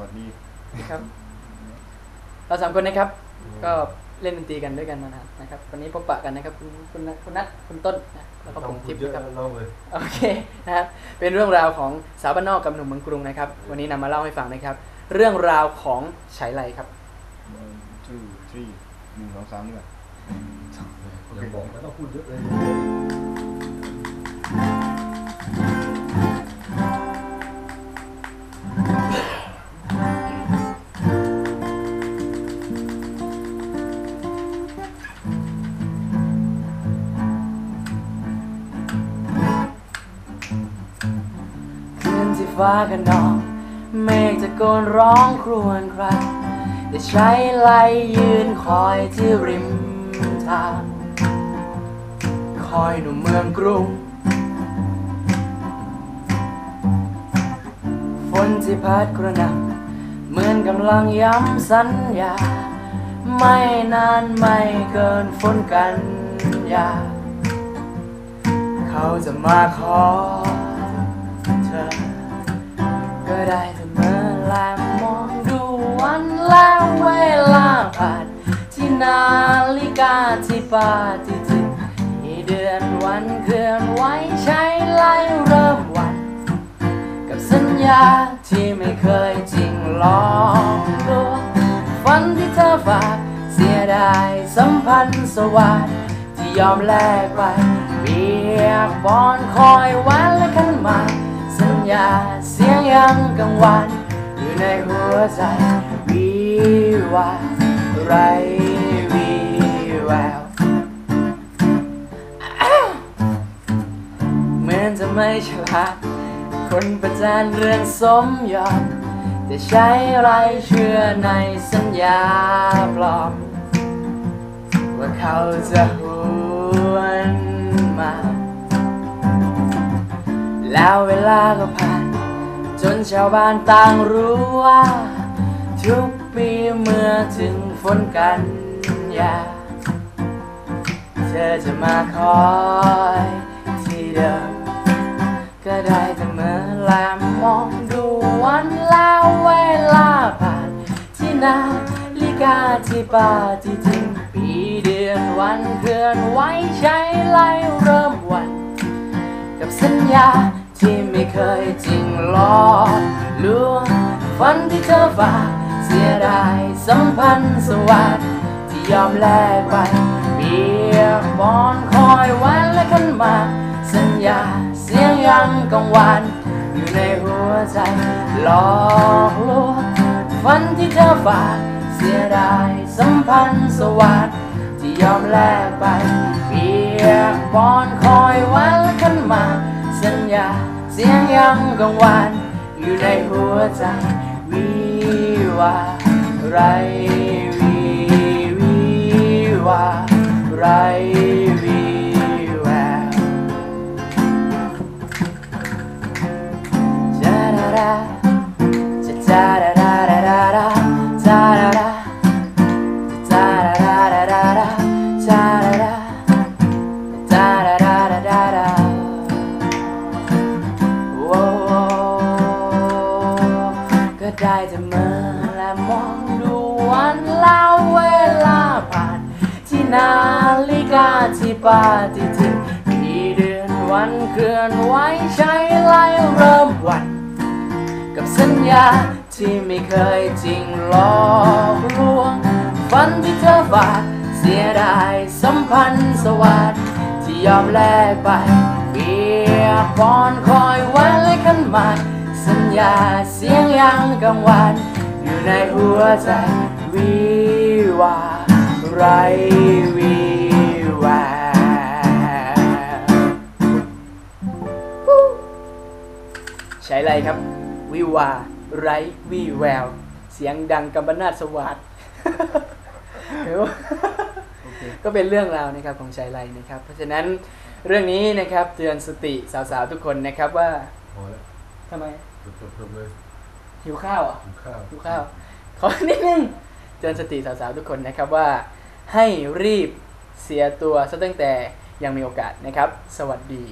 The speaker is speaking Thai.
วัสดีครับเราสามคนนะครับ ก็เล่นดนตรีกันด้วยกันมานานนะครับ วันนี้พบปะกันนะครับ คุณคุณนัทคุณนัทคุณต้นนะแล้วก็ผมทิพย์นะครับเล่าเลยโอเคนะครับเป็นเรื่องราวของสาวบ้านนอกกับหนุ่มเมืองกรุงนะครับ วันนี้นำมาเล่าให้ฟังนะครับ เรื่องราวของฉายไลครับ one two three หนึ่งสองสามนี่ก่อนอย่าบอกไม่ต้องพูดเยอะเลย ฟ้ากันนองเมฆตะโกนร้องครวญครางได้ใช้ไหลยืนคอยที่ริมทางคอยหนุ่มเมืองกรุง ฝนที่พัดกระหน่ำเหมือนกำลังย้ำสัญญา ไม่นานไม่เกินฝนกันยา เขาจะมาขอเธอ ก็ได้แต่เมื่อแลมองดูวันและเวลาผ่านที่นาฬิกาที่ปฏิทินที่เดือนวันเคลื่อนไหวใช้ไล่เริ่มวัน กับสัญญาที่ไม่เคยจริงหลอกลวงฝันที่เธอฝากเสียดายสัมพันธ์สวัสดิ์ที่ยอมแลกไปเบียบอนคอยวันและขันหมา สัญญาเสีย ยังกังวานอยู่ในหัวใจวิวาไรวีแววเหมือนจะไม่ฉลาดคนประจานเรื่องสมยอมแต่ใช้อะไรเชื่อในสัญญาปลอม ว่าเขาจะหวนมา แล้วเวลาก็ผ่าน จนชาวบ้านต่างรู้ว่า ทุกปีเมื่อถึงฝนกันยา เธอจะมาคอยที่เดิม ก็ได้แต่เมื่อแลมองดูวันแล้วเวลาผ่านที่นาฬิกาที่ป่าที่จริงปีเดือนวันเคลื่อนไหวใช้ไล่เริ่มวัน กับสัญญา ที่ไม่เคยจริงหลอกลวงฝันที่เธอฝากเสียดายสัมพันธ์สวัสดิ์ที่ยอมแลกไปเบียกบอนคอยวันและขันมา สัญญาเสียงยังกังวานอยู่ในหัวใจหลอกลวงฝันที่เธอฝากเสียดายสัมพันธ์สวัสดิ์ที่ยอมแลกไปเบียกบอนคอยวันและขันมา สัญญา เสียงยังกังวานอยู่ในหัวใจวิวาไรวีวิวาไร ได้แต่เมื่อและมองดูวันแล้วเวลาผ่าน ที่นาฬิกาที่ปาฏิทินปีเดือนวันเคลื่อนไหวใช้ไล่เริ่มวัน กับสัญญาที่ไม่เคยจริงหลอกลวงฝันที่เธอฝากเสียดายสัมพันธ์สวัสดิ์ที่ยอมแลกไปเบียกบอนคอยวันและขันหมาก สัญญาเสียงยังกังวานอยู่ในหัวใจวิวาไรวิแววใช้อะไรครับ วิวาไรวีแวว เสียงดังกำบนาดสวัสดเดี๋ยวโอเคก็เป็นเรื่องราวนะครับของชายไลนะครับ เพราะฉะนั้นเรื่องนี้นะครับเตือนสติสาวๆทุกคนนะครับว่าพอแล้วทำไม เพิ่มเพิ่มเลยหิวข้าวเหรอะกินข้าวหิวข้าว ขอนิดนึงเตือนสติสาวๆทุกคนนะครับว่า ให้รีบเสียตัวซะตั้งแต่ยังมีโอกาสนะครับ สวัสดี